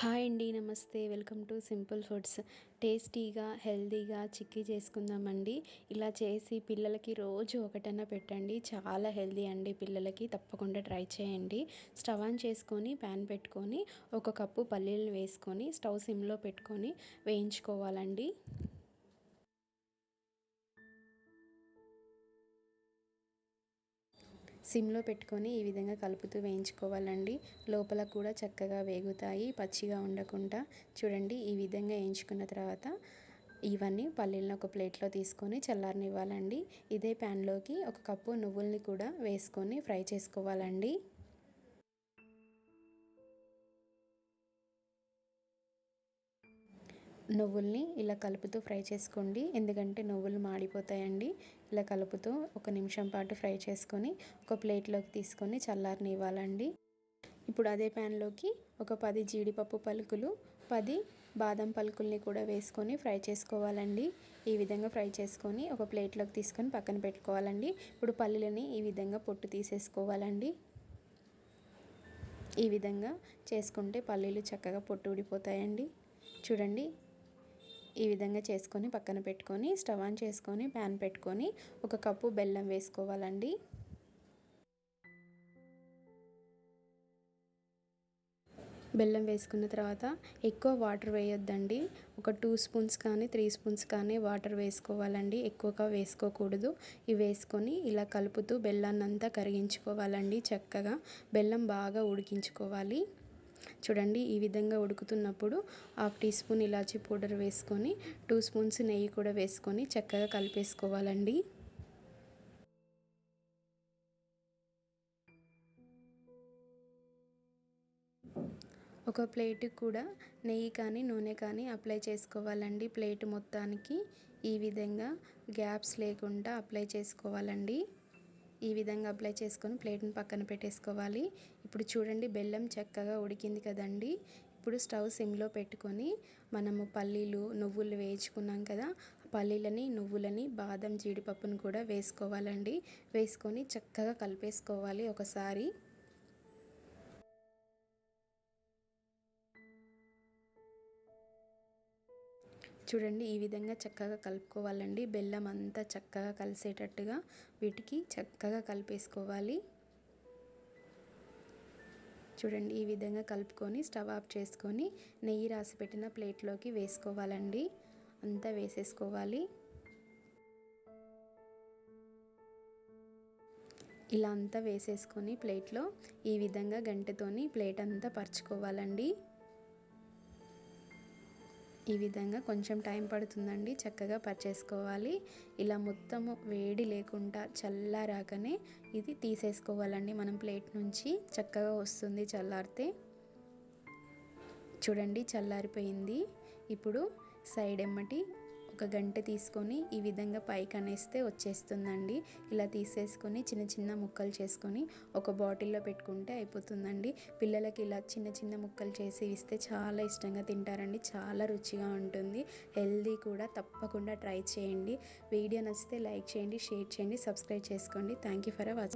Hi అండి నమస్తే. Welcome to simple foods. టేస్టీగా హెల్తీగా చిక్కీ చేసుకుందామండి. ఇలా చేసి పిల్లలకి రోజు ఒకటన్నా పెట్టండి. చాలా హెల్తీ అండి పిల్లలకి. తప్పకుండా ట్రై చేయండి. స్టవ్ ఆన్ చేసుకొని ప్యాన్ పెట్టుకొని ఒక కప్పు పల్లీలు వేసుకొని స్టవ్ సిమ్లో పెట్టుకొని వేయించుకోవాలండి. సిమ్లో పెట్టుకొని ఈ విధంగా కలుపుతూ వేయించుకోవాలండి. లోపల కూడా చక్కగా వేగుతాయి పచ్చిగా ఉండకుండా. చూడండి ఈ విధంగా వేయించుకున్న తర్వాత ఇవన్నీ పల్లీలను ఒక ప్లేట్లో తీసుకొని చల్లారనివ్వాలండి. ఇదే ప్యాన్లోకి ఒక కప్పు నువ్వుల్ని కూడా వేసుకొని ఫ్రై చేసుకోవాలండి. నువ్వుల్ని ఇలా కలుపుతూ ఫ్రై చేసుకోండి. ఎందుకంటే నువ్వులు మాడిపోతాయండి. ఇలా కలుపుతూ ఒక నిమిషం పాటు ఫ్రై చేసుకొని ఒక ప్లేట్లోకి తీసుకొని చల్లారనివ్వాలండి ఇప్పుడు అదే ప్యాన్లోకి ఒక పది జీడిపప్పు పలుకులు పది బాదం పలుకుల్ని కూడా వేసుకొని ఫ్రై చేసుకోవాలండి. ఈ విధంగా ఫ్రై చేసుకొని ఒక ప్లేట్లోకి తీసుకొని పక్కన పెట్టుకోవాలండి. ఇప్పుడు పల్లీలని ఈ విధంగా పొట్టు తీసేసుకోవాలండి. ఈ విధంగా చేసుకుంటే పల్లీలు చక్కగా పొట్టు ఊడిపోతాయండి. చూడండి ఈ విధంగా చేసుకొని పక్కన పెట్టుకొని స్టవ్ ఆన్ చేసుకొని ప్యాన్ పెట్టుకొని ఒక కప్పు బెల్లం వేసుకోవాలండి. బెల్లం వేసుకున్న తర్వాత ఎక్కువ వాటర్ వేయొద్దండి. ఒక టూ స్పూన్స్ కానీ త్రీ స్పూన్స్ కానీ వాటర్ వేసుకోవాలండి. ఎక్కువగా వేసుకోకూడదు. ఇవి వేసుకొని ఇలా కలుపుతూ బెల్లాన్ని అంతా కరిగించుకోవాలండి చక్కగా. బెల్లం బాగా ఉడికించుకోవాలి. చూడండి ఈ విధంగా ఉడుకుతున్నప్పుడు half tea spoon elaichi powder వేసుకొని టూ స్పూన్స్ నెయ్యి కూడా వేసుకొని చక్కగా కలిపేసుకోవాలండి. ఒక ప్లేట్ కూడా నెయ్యి కానీ నూనె కానీ అప్లై చేసుకోవాలండి ప్లేట్ మొత్తానికి. ఈ విధంగా గ్యాప్స్ లేకుండా అప్లై చేసుకోవాలండి. ఈ విధంగా అప్లై చేసుకొని ప్లేట్ని పక్కన పెట్టేసుకోవాలి. ఇప్పుడు చూడండి బెల్లం చక్కగా ఉడికింది కదండి. ఇప్పుడు స్టవ్ సిమ్లో పెట్టుకొని మనము పల్లీలు నువ్వులు వేయించుకున్నాం కదా పల్లీలని నువ్వులని బాదం జీడిపప్పును కూడా వేసుకోవాలండి. వేసుకొని చక్కగా కలిపేసుకోవాలి ఒకసారి. చూడండి ఈ విధంగా చక్కగా కలుపుకోవాలండి. బెల్లం అంతా చక్కగా కలిసేటట్టుగా వీటికి చక్కగా కలిపేసుకోవాలి. చూడండి ఈ విధంగా కలుపుకొని స్టవ్ ఆఫ్ చేసుకొని నెయ్యి రాసి పెట్టిన ప్లేట్లోకి వేసుకోవాలండి. అంతా వేసేసుకోవాలి. ఇలా అంతా వేసేసుకొని ప్లేట్లో ఈ విధంగా గంటతోని ప్లేట్ అంతా పరుచుకోవాలండి. ఈ విధంగా కొంచెం టైం పడుతుందండి. చక్కగా పర్చేసుకోవాలి. ఇలా మొత్తము వేడి లేకుండా చల్లారాకనే ఇది తీసేసుకోవాలండి. మనం ప్లేట్ నుంచి చక్కగా వస్తుంది చల్లారితే. చూడండి చల్లారిపోయింది. ఇప్పుడు సైడ్ ఎమ్మటి ఒక గంట తీసుకొని ఈ విధంగా పైకి అనేస్తే వచ్చేస్తుందండి. ఇలా తీసేసుకొని చిన్న చిన్న ముక్కలు చేసుకొని ఒక బాటిల్లో పెట్టుకుంటే అయిపోతుందండి. పిల్లలకి ఇలా చిన్న చిన్న ముక్కలు చేసి ఇస్తే చాలా ఇష్టంగా తింటారండి. చాలా రుచిగా ఉంటుంది. హెల్దీ కూడా తప్పకుండా ట్రై చేయండి. వీడియో నచ్చితే లైక్ చేయండి షేర్ చేయండి సబ్స్క్రైబ్ చేసుకోండి. Thank you for watching